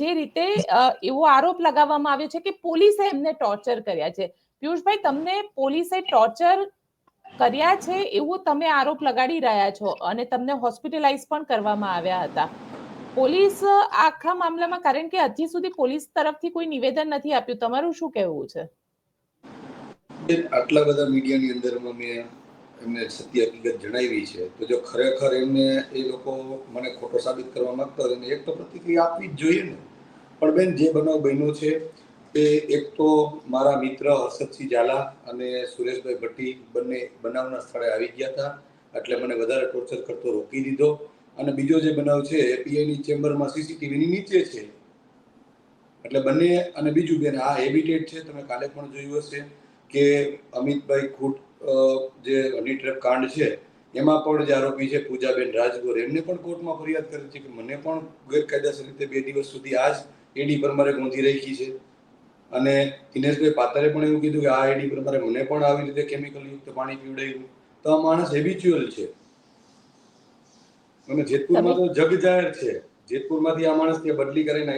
જે રીતે એવો આરોપ લગાવવામાં આવ્યો છે કે પોલીસે એમને ટોર્ચર કર્યા છે. પિયુષભાઈ, તમને પોલીસે ટોર્ચર કર્યા છે એવું તમે આરોપ લગાડી રહ્યા છો અને તમને હોસ્પિટલાઇઝ પણ કરવામાં આવ્યા હતા. પોલીસ આખા મામલામાં, કારણ કે હજી સુધી પોલીસ તરફથી કોઈ નિવેદન નથી આપ્યું, તમારું શું કહેવું છે? આટલા બધા મીડિયાની અંદરમાં મેં એમને સત્ય હકીકત જણાવી છે. તો જો ખરેખર એમને એ લોકો મને ખોટો સાબિત કરવા માંગતા હોય એક તો પ્રતિક્રિયા આપવી જ જોઈએ ને. પણ બેન, જે બનાવ બન્યો છે એ એક તો મારા મિત્ર હર્ષદસિંહ ઝાલા અને સુરેશભાઈ ભટ્ટી બંને બનાવના સ્થળે આવી ગયા હતા. એટલે મને વધારે ટોર્ચર કરતો રોકી દીધો. અને બીજો જે બનાવ છે એ પીઆઈની ચેમ્બરમાં સીસીટીવીની નીચે છે. એટલે બંને અને બીજું બેન, આ હેબિટેટ છે, તમે કાલે પણ જોયું હશે કે અમિતભાઈ ખૂટ જે હની કાંડ છે, એમાં પણ જે આરોપી છે પૂજાબેન રાજગોર, એમને પણ કોર્ટમાં ફરિયાદ કરી છે કે મને પણ ગેરકાયદેસર રીતે બે દિવસ સુધી આ જ એડી પરમારે ગોંધી રાખી છે. અને દિનેશભાઈ પાતરે પણ એવું કીધું કે આ એડી પરમારે મને પણ આવી રીતે કેમિકલ યુક્ત પાણી પીવડાવ્યું. તો આ માણસ હેબિચ્યુઅલ છે. અને જેતપુરમાં તો જગ જાહેર છે. જેતપુરમાંથી આ માણસ ત્યાં બદલી કરીને